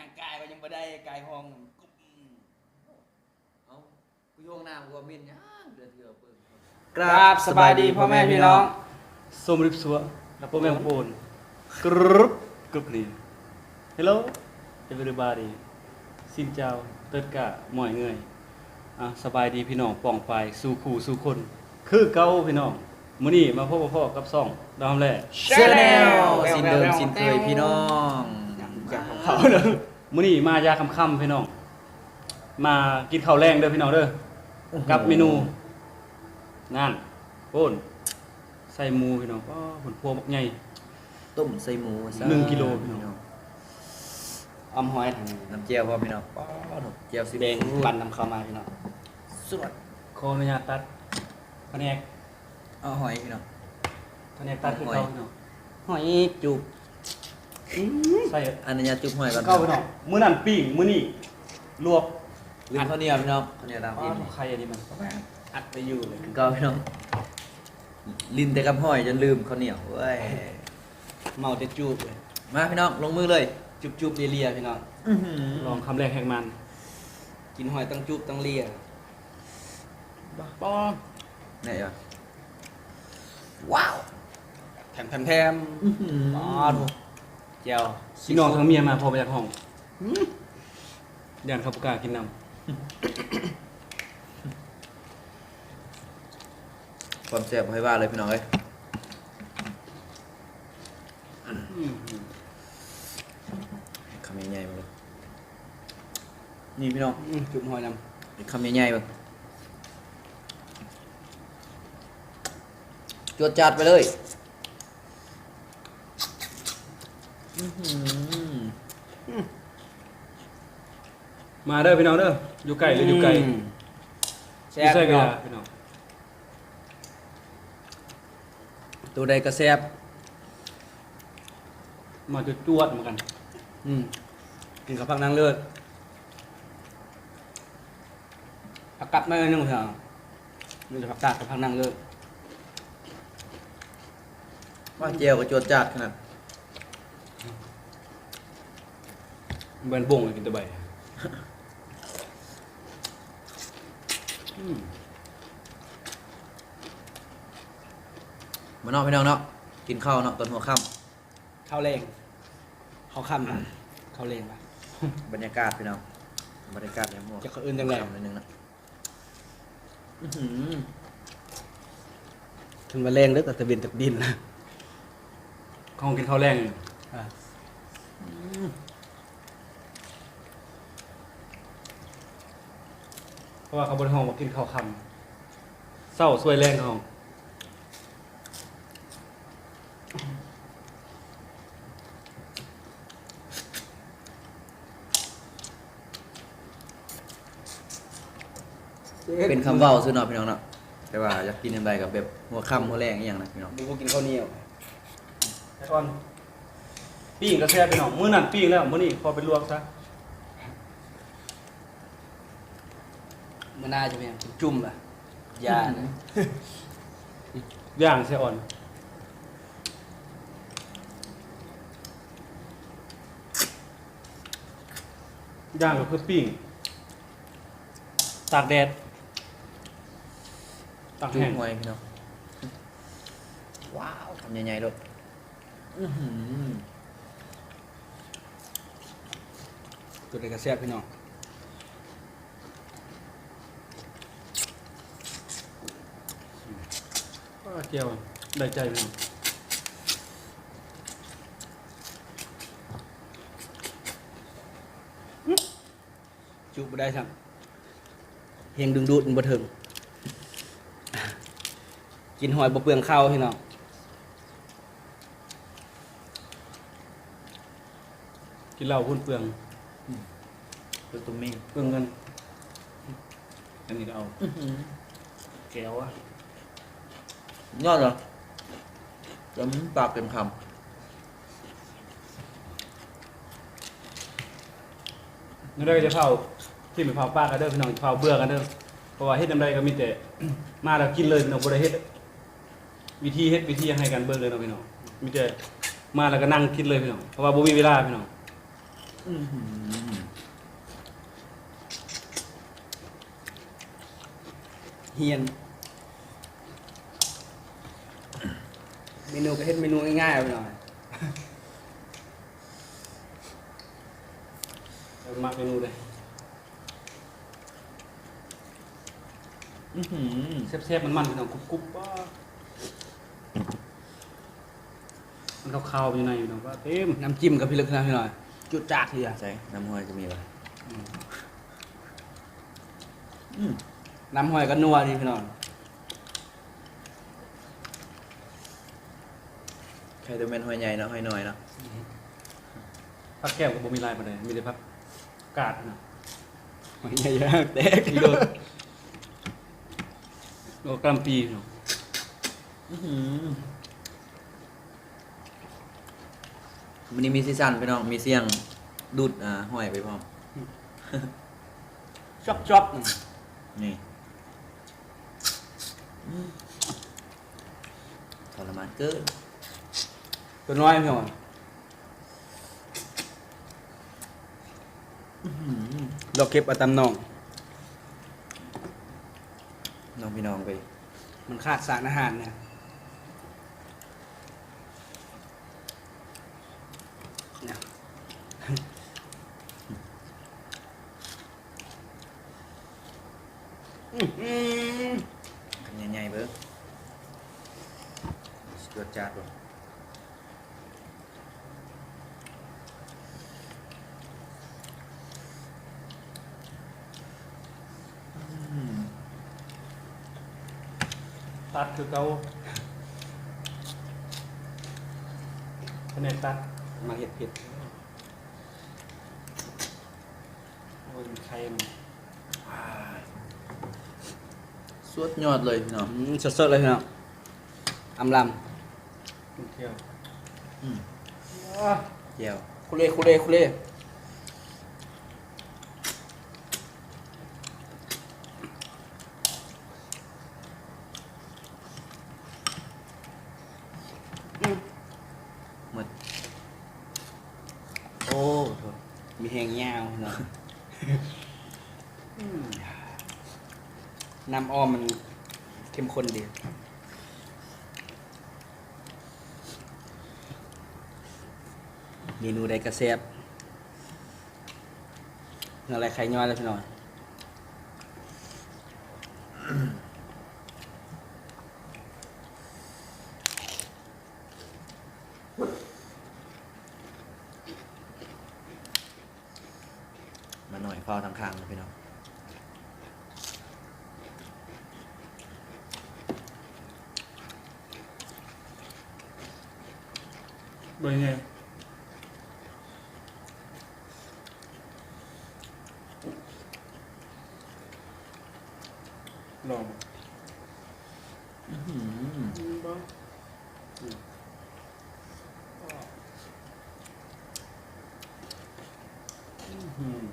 ย่างกายก็ยังบ่ได้กายห้องกุ๊บเอากูโยงน้ำกูว่ามินย่างเดือดเถื่อเปิ้ลครับสบายดีพ่อแม่พี่น้องส้มริบสัวแล้วพ่อแม่ของโอนกรึบกรึบนี่ Hello everybody สินเจ้าเติดกะหมอยเงยอะสบายดีพี่น้องป่องไปสู่คู่สู่คน คือเก่าพี่น้องมื้อนี้มาพบกับพ่อกับซ่องดาวแลเชนแนลสินเดิมสินเคยพี่น้อง อยากเขาเด้อ มื้อนี้มายาค่ำๆพี่น้อง มากินข้าวแรงเด้อพี่น้องเด้อกับเมนูนั่นโอนใส่หมูพี่น้องก็ผลพวงบักใหญ่ต้มใส่หมูซะหนึ่งกิโลพี่น้องออมหอยทางนี้น้ำเจียวพอพี่น้องป้าดอกเจียวสิแดงปั่นนำเข้ามาพี่น้องสวดขออนุญาตตัดแผนกเอาหอยพี่น้องแผนกตัดคือเก่าพี่น้องหอยจุบ ใส่อันนี้จุ๊บหอยก่อนเก่าพี่น้องมื้อนั้นปิ้งมื้อนี้ลวกลืมข้าวเหนียวพี่น้องข้าวเหนียวดำอ้าอินวใครอันนี้มันอัดไปอยู่เลยก็พี่น้องลินแต่กับหอยจนลืมข้าวเหนียวเว้ยเมาแต่จูบเลยมาพี่น้องลงมือเลยจุบจุบเลียๆพี่น้องอื้อหือลองคำแรกแห่งมัน กินหอยต้องจุบต้องเลียป้อเนี่ยเหรอว้าวแถมแถมแถมอื้อหืออ๋อถูก เจียวพี่น้องทั้งเมียมาพอไปจากห้องย่านเขาประกล้ากินน้ความแซ่บให้ว่าเลยพี่น้องเอ้ยำคำใหญ่ๆมาเลยนี่พี่น้องอืมจุบหอยนคำใหญ่ๆมาจวดจัดไปเลยอื้อหือ มาเด้อพี่น้องเด้ออยู่ไกลหรืออยู่ไกลมอแซ่ยู่บใส่พี่เวน้องลาพี่น้องตัวใดก็แซ่บมาจุดจวดๆเหมือนกัน อืมกินกับผักนางเลือดผักกัดไม่นึงพี่น้องมีแต่ผักกาดกับผักนางเลือดว่าเจียวก็จวดจัดขนาด เบิร์นบ่งเลยกินแตะใบอืมมานอกพี่น้องเนาะกินข้าวเนาะตอนหัวค่ข้าวแรงข้าวค่ำนะข้าวแรงปะำบรรยากาศพี่น้องบรรยากาศเนี่ยหัวจะเขาอื่นจังแรงค่ำนิดนึงนะอื้อหือถึงมาแรงเด้อแต่ตะเวนตกดินนะของกินข้าวแรงอยู่อะ เพ ราะว่าเขาบนห้องมากินข้าวคำเศร้าสวยแรงเขาห้องเป็นคำเว้าซื้อเนาะพี่น้องเนาะแต่ว่าอยากกินยังไงกับแบบหัวค่ำหัวแรงอหย่างนะพี่น้องดูกูกินข้าวเหนียวแต่ก่อนปิ้งก็แซ่บพี่น้องมื้อนั้นปิ้งแล้วมื้อนี้พอไปลวกซะ นน่าจะเป็นจุ่มๆอะยานะย่างแซ่อ่อน ย่างก็คือปิ้ง ตากแดด ตากจุ๊บแห้งหวยพี่น้องว้าวทำใหญ่ๆด้วยอื้อหือ ตัวเด็กกระแซ่บพี่น้อง เจียวได้ใจพี่น้องจุบได้ทั้งเฮงดึงดูดมันบ่ถึง กินหอยบ่เปลืองข้าวพี่น้องกินเหล้าพุ่นเปลืองดูตุ้มมิ่งเปลืองเงินอันนี้ก็เอาอื้อหือแก้วอะ ยอดเหรอจำปากเต็มคนี่เราก็จะเผาที่ไปเผาป้ากันเด้อพี่น้องเผาเบื่อกันเด้อเพราะว่าเฮ็ดน้ำใดก็มีแต่ มาแล้วกินเลยพี่น้องบ่ได้เฮ็ดวิธีเฮ็ดวิธีให้กันเบิ่งเลยเนาะพี่น้องมีแต่มาแล้วก็นั่งคิดเลยพี่น้องเพราะว่าบ่มีเวลาพี่น้องอื้อหือเฮียน เมนูก็เฮ็ดเมนูง่ายๆไปหน่อยเอามาเมนูเลยอื้อหือแซ่บๆมันๆพี่น้องกรุบๆว้ามันขาวๆอยู่ในอยู่น้องว่าเต็มน้ำจิ้มกับพี่ลึกนะพี่หน่อย จุดจากทีอะใช่น้ำห้อยจะมีปะอืมอืมน้ำหอยก็นัวดีพี่หน่อย ใค รตัวเป็นห้อยใหญ่เนาะห้อยน้อยเนาะผักแก้วกับบ่มีลายปานใดมีแต่ผักกาดนะหอยใหญ่ๆแตกอีโดนโอ้กลำปีเนาะอื้อหือวันนี้มีซีซั่นพี่น้องมีเสียงดูดอ่าห้อยไปพร้อมจ๊อบจ๊อบนี่อืมทรมานเกิน ตัวน้อยพี่หน่อยอื้อหือเราเก็บเอาตำนอง น้องพี่น้องไปมันขาดสารอาหารเนี่ยเนี่ยอื้อหือคำใหญ่ๆเบิ้งสวดจัดบ่ ตัดคือเก่าคะแนนตัดมาเห็ดเผ็ดโอ้ยมันไข่มันสุดยอดเลยพี่น้องอืมสดๆเลยพี่น้องอำลมันเที่ยวอืมเจียวำคุเล่คุเล่คุเล่อืม หมด โอ้โถมี แหงยาวเนาะน้ำอ้อมมันเข้มข้นดีเมนูใดกระแซบอะไรใครย่อยแล้วพี่น้อย มาหน่ อยเฝ้าทางข้างเลยพี่น้องโดยไงลองอื้อหือ อืม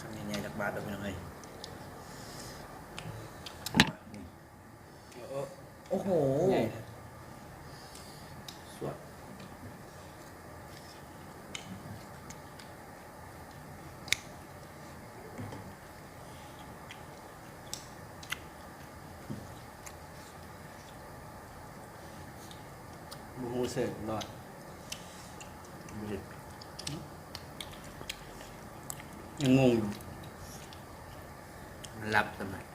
คำใหญ่ๆจากบาทเด้อพี่น้องเอ้ยนี่ โห ใหญ่สวดบูฮูเสิร์ฟรอดดูดิยังงงอยู่มันรับทำไมอืม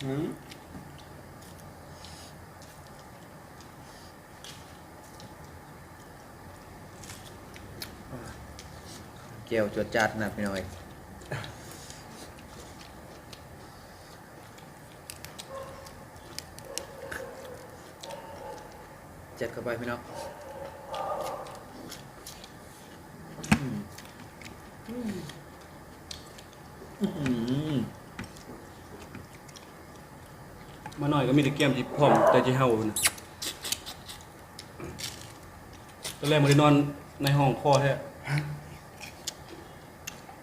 เจียวจวดจัดนะพี่น้อยจ็ดเข้าไปพี่น้องอืมอื้อหือ มาหน่อยก็มีแต่แก้มที่พร้อมแต่ที่เฮานะตอนแรกมันได้นอนในห้องพ่อแท้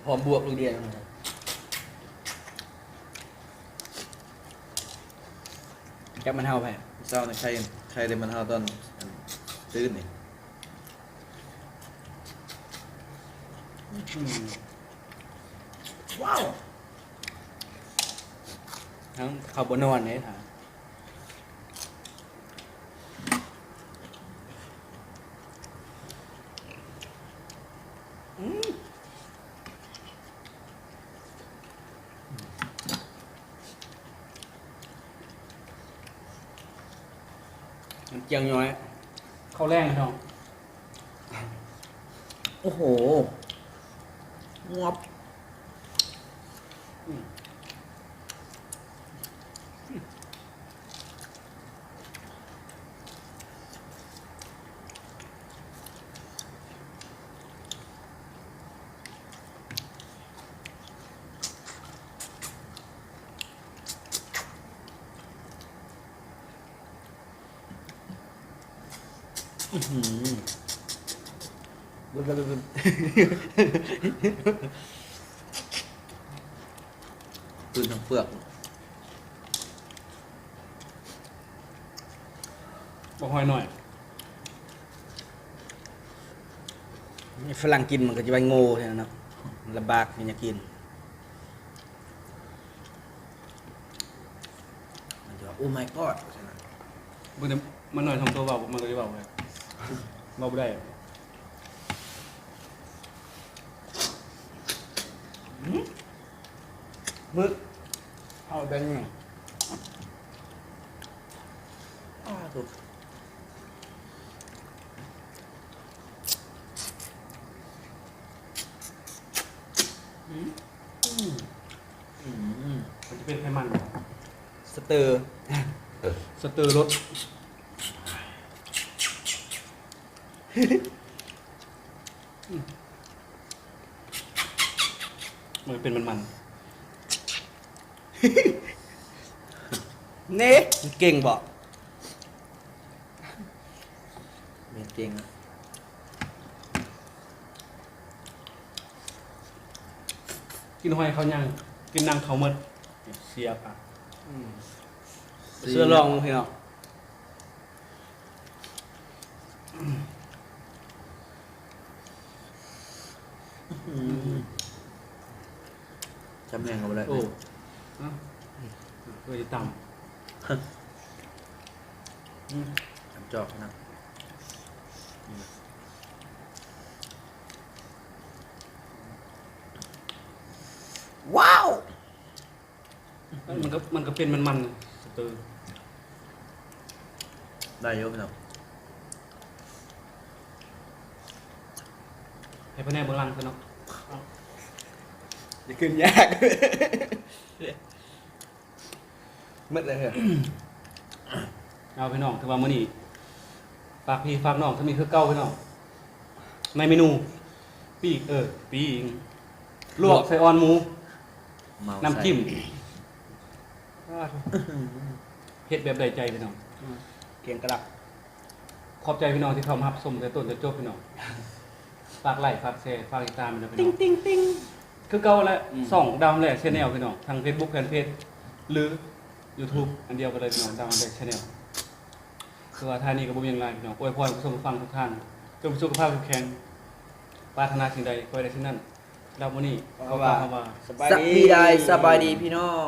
พร้อมบวกลูกเดียวแกบมันเท่าไปเศร้าในใครใครเดมันเท่าตอนตื้นนี่อืมว้าว ทั้งข้าวบนนอนเนี่ยถาม เจียงย้อย เข้าแรงพี่น้อง โอ้โหงวบ อื้อหือบุญบุญบุญตื้นทั้งเปลือกบอกหอยหน่อยนี่ฝรั่งกินมันก็จะไปโง่ใช่ไหมเนาะมันลำบากมันจะกินมันจะว่าโอ้ my god ใช่ไหมเบิ่งแต่มันหน่อยทำตัวเบามันก็จะเบาเลย เบาบ่ได้มึกเอาแบงค์หน่อยอ้าวถูกอืมมันจะเป็นไขมันสเตอร์ สเตอร์รส มันเป็นมันมันเน่เก่งบอกเมนเก่งนะๆกินหอยเขายังกินนางเขาหมดเสียปะเสื้อลองพี่น้อง จำแรงเอาไปเลยโอ้ฮะเออจะต่จำจอกนะว้าวำมันก็มันก็เป็นมันมันสเตอร์ได้เยอะไปหน่อยให้พะแนกเบื้องหลังซะเนาะ จะขึ้นยากมืดเลยเหรอเอาพี่น้องถือว่ามื้อนี้ฝากพี่ฝากน้องถ้ามีคือเก่าพี่น้องในเมนูปีกเออปีกลวกใส่ออนหมูเมาน้ำจิ้มใส่เฮ็ดแบบใดใจพี่น้องเกียงกระดับขอบใจพี่น้องที่เข้ามารับชมแต่ต้นแต่จบพี่น้องฝากไลค์ฝากแชร์ฝากติดตามพี่น้องติ้งติ้งติ้ง คือเก่าแหละอืม สองดาวน์แหละชแนลพี่น้องทาง Facebook แฟนเพจหรือ YouTube อันเดียวกันเลยพี่น้องดาวน์แหละชแนลคือว่าท่านี้ก็บ่มีอย่างไรพี่น้องอวยพรผู้ชมผู้ฟังทุกท่านจงมีสุขภาพแข็งแรงปรารถนาสิ่งใดขอให้ได้สิ่งนั้นแล้วมื้อนี้ขอฝากคำว่า สบายสดีบายดีสบายดีพี่น้อง